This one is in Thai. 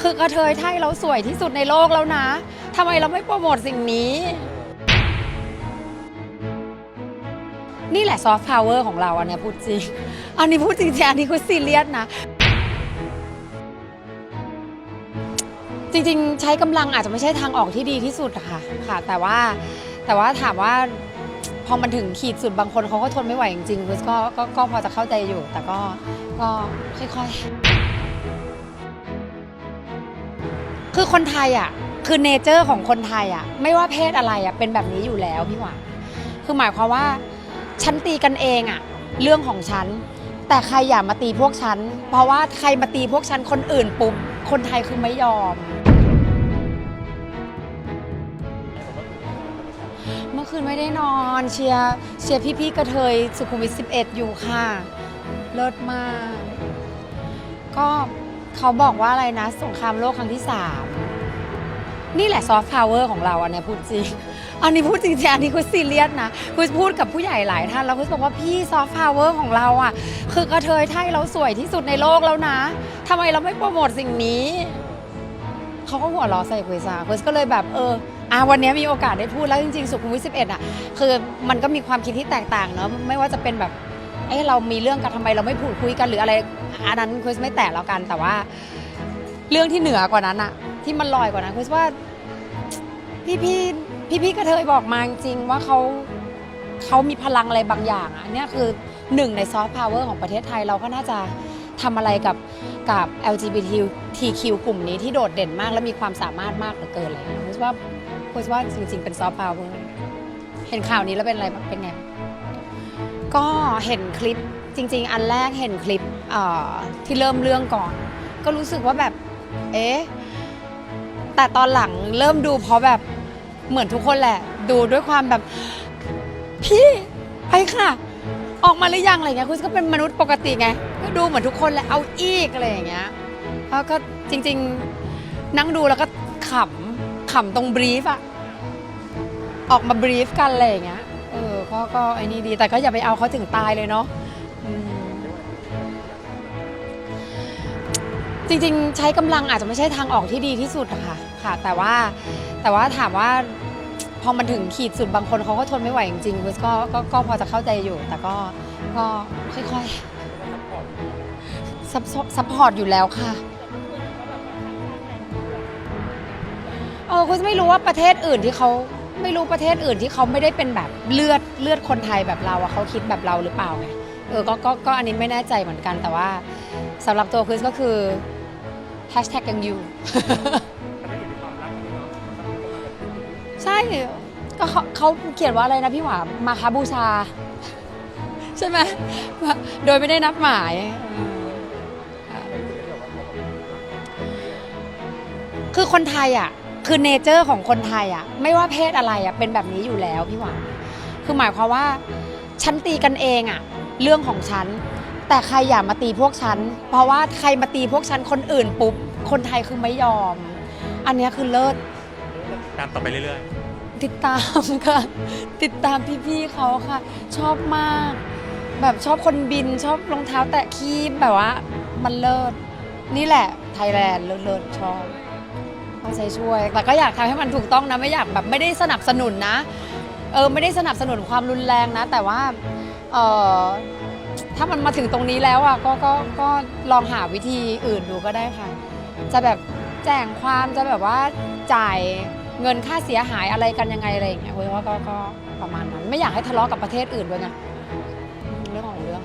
คือกระเทยไทยเราสวยที่สุดในโลกแล้วนะทำไมเราไม่โปรโมทสิ่งนี้ นี่แหละซอฟต์พาวเวอร์ของเราอันเนี้ยพูดจริง อันนี้พูดจริงๆอันนี้คือซีเรียสนะ จริงๆ ใช้กำลังอาจจะไม่ใช่ทางออกที่ดีที่สุดอะค่ะค่ะ แต่ว่าแต่ว่าถามว่าพอมันถึงขีดสุดบางคนเขาก็ทนไม่ไหวจริงๆคือก็ก็ก็พอจะเข้าใจอยู่ แต่ก็ก็ค่อยๆ คือคนไทยอะคือเนเจอร์ของคนไทยอะไม่ว่าเพศอะไรอะเป็นแบบนี้อยู่แล้วพี่หวานคือหมายความว่าฉันตีกันเองอะเรื่องของฉัน แต่ใครอย่ามาตีพวกฉัน เพราะว่าใครมาตีพวกฉันคนอื่นปุ๊บคนไทยคือไม่ยอม เมื่อคืนไม่ได้นอนเชียร์เชียร์พี่ๆกระเทยสุขุมวิท11 อยู่ค่ะ เลิศมาก ก็ เขาบอกว่าอะไรนะ สงครามโลกครั้งที่3นี่แหละซอฟต์พาวเวอร์ของเราอันนี้พูดจริง อันนี้พูดจริงๆอันนี้คือซีเรียสนะคือพูดกับผู้ใหญ่หลายท่านแล้วคือบอกว่าพี่ซอฟต์พาวเวอร์ของเราอะ คือกระเทยไทยเราสวยที่สุดในโลกแล้วนะทำไมเราไม่โปรโมทสิ่งนี้ เขาก็หัวเราะใส่คุยซาคุยก็เลยแบบเอออะวันนี้มีโอกาสได้พูดแล้วจริงๆ สุขุมวิท11อะ คือมันก็มีความคิดที่แตกต่างเนอะไม่ว่าจะเป็นแบบ เอ้เรามีเรื่องกันทำไมเราไม่พูดคุยกันหรืออะไรอันนั้นคุยไม่แตะแล้วกัน แต่ว่า เรื่องที่เหนือกว่านั้นอะที่มันลอยกว่านั้นคุยว่าพี่พี่พี่พี่กระเทยบอกมาจริงว่าเขาเขามีพลังอะไรบางอย่างอันนี้คือหนึ่งในซอฟต์พาวเวอร์ของประเทศไทยเราก็น่าจะทำอะไรกับกับ LGBTQ กลุ่มนี้ที่โดดเด่นมากและมีความสามารถมากเหลือเกินเลยคุยว่าคุยว่าจริง ๆ เป็นซอฟต์พาวเวอร์เห็นข่าวนี้แล้วเป็นอะไรเป็นไง ก็เห็นคลิปจริง ๆ อันแรกเห็นคลิปที่เริ่มเรื่องก่อน ก็รู้สึกว่าแบบ เอ๊ะ แต่ตอนหลังเริ่มดูเพราะแบบเหมือนทุกคนแหละ ดูด้วยความแบบ พี่ไปค่ะ ออกมาหรือยังอะไรเงี้ยคุณก็เป็นมนุษย์ปกติไงก็ดูเหมือนทุกคนแหละเอาอีกอะไรอย่างเงี้ยแล้วก็จริง ๆนั่งดูแล้วก็ขำขำตรงบรีฟอะออกมาบรีฟกันอะไรอย่างเงี้ย ก็ก็ไอ้นี่ดีแต่ก็อย่าไปเอาเขาถึงตายเลยเนาะอืมจริงๆ ใช้กำลังอาจจะไม่ใช่ทางออกที่ดีที่สุดอะค่ะค่ะ แต่ว่าแต่ว่าถามว่าพอมันถึงขีดสุดบางคนเขาก็ทนไม่ไหวจริงๆก็ก็ก็พอจะเข้าใจอยู่ แต่ก็ก็ค่อยๆซัพซัพพอร์ตอยู่แล้วค่ะ เออคุณไม่รู้ว่าประเทศอื่นที่เขา ไม่รู้ประเทศอื่นที่เขาไม่ได้เป็นแบบเลือดเลือดคนไทยแบบเราอะเขาคิดแบบเราหรือเปล่าไงเออก็ก็ก็อันนี้ไม่แน่ใจเหมือนกันแต่ว่าสำหรับตัวคริสก็คือ hashtag ยังอยู่ ใช่ก็เขาเขาเขียนว่าอะไรนะพี่หวามาคาบูชา ใช่ไหมโดยไม่ได้นับหมายเออคือคนไทยอะ คือเนเจอร์ของคนไทยอะ ไม่ว่าเพศอะไรอะเป็นแบบนี้อยู่แล้วพี่หวาคือหมายความว่าฉันตีกันเองอะ เรื่องของฉัน แต่ใครอย่ามาตีพวกฉัน เพราะว่าใครมาตีพวกฉันคนอื่นปุ๊บ คนไทยคือไม่ยอม อันเนี้ยคือเลิศ ตามต่อไปเรื่อยติดตามค่ะ ติดตามพี่ๆเขาค่ะ ชอบมาก แบบชอบคนบินชอบรองเท้าแตะคีบแบบว่า มันเลิศ นี่แหละไทยแลนด์เลิศๆชอบ เอาใจช่วย แต่ก็อยากทำให้มันถูกต้องนะไม่อยากแบบไม่ได้สนับสนุนนะ เออไม่ได้สนับสนุนความรุนแรงนะ แต่ว่าเออถ้ามันมาถึงตรงนี้แล้วอะก็ก็ก็ลองหาวิธีอื่นดูก็ได้ค่ะ จะแบบแจ้งความจะแบบว่าจ่ายเงินค่าเสียหายอะไรกันยังไงอะไรอย่างเงี้ยเว้ยว่าก็ก็ประมาณนั้น ไม่อยากให้ทะเลาะกับประเทศอื่นด้วยไงเรื่องของเรื่อง